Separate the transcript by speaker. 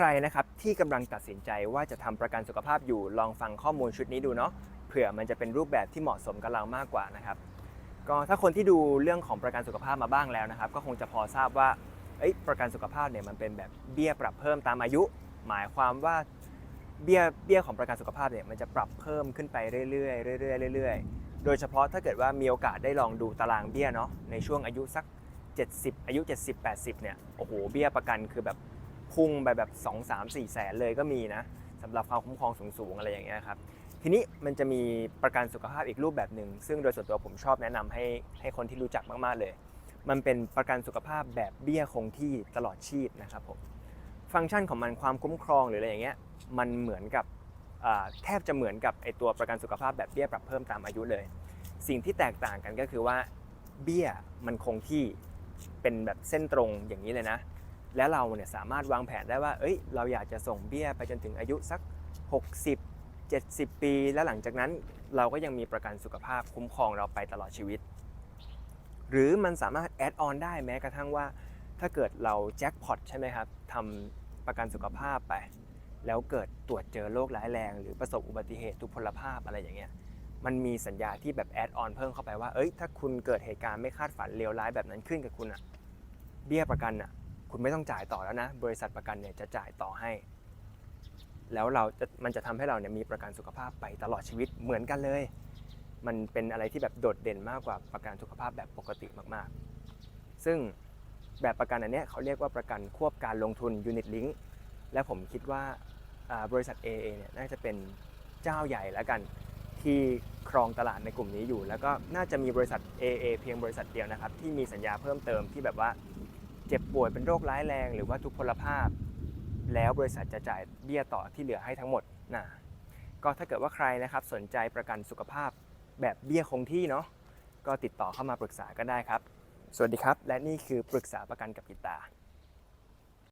Speaker 1: ใครนะครับที่กำลังตัดสินใจว่าจะทำประกันสุขภาพอยู่ลองฟังข้อมูลชุดนี้ดูเนาะเผื่อมันจะเป็นรูปแบบที่เหมาะสมกับเรามากกว่านะครับ ก็ถ้าคนที่ดูเรื่องของประกันสุขภาพมาบ้างแล้วนะครับ ก็คงจะพอทราบว่าประกันสุขภาพเนี่ยมันเป็นแบบเบี้ยปรับเพิ่มตามอายุ หมายความว่าเบี้ยเบี้ยของประกันสุขภาพเนี่ยมันจะปรับเพิ่มขึ้นไปเรื่อยๆเรื่อยๆเรื่อยๆ โดยเฉพาะถ้าเกิดว่ามีโอกาสได้ลองดูตารางเบี้ยเนาะในช่วงอายุสัก 70 อายุ 70 80เนี่ยโอ้โหเบี้ยประกันคือแบบ พุ่งไปแบบ 2 3 4 แสนเลยก็มีนะสำหรับความคุ้มครองสูงๆอะไรอย่างเงี้ยครับทีนี้มันจะมีประกันสุขภาพอีกรูปแบบหนึ่งซึ่งโดยส่วนตัวผมชอบแนะนำให้ให้คนที่รู้จักมากๆเลย มันเป็นประกันสุขภาพแบบเบี้ยคงที่ตลอดชีพนะครับผมฟังก์ชันของมันความคุ้มครองหรืออะไรอย่างเงี้ยมันเหมือนกับแทบจะเหมือนกับไอตัวประกันสุขภาพแบบเบี้ยปรับเพิ่มตามอายุเลย สิ่งที่แตกต่างกันก็คือว่าเบี้ยมันคงที่เป็นแบบเส้นตรงอย่างนี้เลยนะ และเราเนี่ยสามารถวางแผนได้ว่า เอ้ย เราอยากจะส่งเบี้ยไปจนถึงอายุสัก 60 70 ปี แล้วหลังจากนั้นเราก็ยังมีประกันสุขภาพคุ้มครองเราไปตลอดชีวิต หรือมันสามารถแอดออนได้แม้กระทั่งว่า ถ้าเกิดเราแจ็คพอตใช่ไหมครับทำประกันสุขภาพไป แล้วเกิดตรวจเจอโรคร้ายแรง หรือประสบอุบัติเหตุทุพพลภาพอะไรอย่างเงี้ยมันมีสัญญาที่แบบแอดออนเพิ่มเข้าไปว่า เอ้ย ถ้าคุณเกิดเหตุการณ์ไม่คาดฝันเลวร้ายแบบนั้นขึ้นกับคุณอะเบี้ยประกันอะ คุณไม่ต้องจ่ายต่อแล้วนะ บริษัทประกันเนี่ยจะจ่ายต่อให้ แล้วเราจะมันจะทำให้เราเนี่ยมีประกันสุขภาพไปตลอดชีวิตเหมือนกันเลย มันเป็นอะไรที่แบบโดดเด่นมากกว่าประกันสุขภาพแบบปกติมากๆ ซึ่งแบบประกันอันนี้เขาเรียกว่าประกันควบการลงทุน Unit Link และผมคิดว่าอ่าบริษัท AA เนี่ยน่าจะเป็นเจ้าใหญ่แล้วกันที่ครองตลาดในกลุ่มนี้อยู่ แล้วก็น่าจะมีบริษัท AA เพียงบริษัทเดียวนะครับ ที่มีสัญญาเพิ่มเติมที่แบบว่า เจ็บป่วยเป็นโรคร้ายแรง หรือว่าทุพพลภาพ แล้วบริษัทจะจ่ายเบี้ยต่อที่เหลือให้ทั้งหมดนะก็ถ้าเกิดว่าใครนะครับสนใจประกันสุขภาพแบบเบี้ยคงที่เนาะก็ติดต่อเข้ามาปรึกษาก็ได้ครับ สวัสดีครับ และนี่คือปรึกษาประกันกับกิตา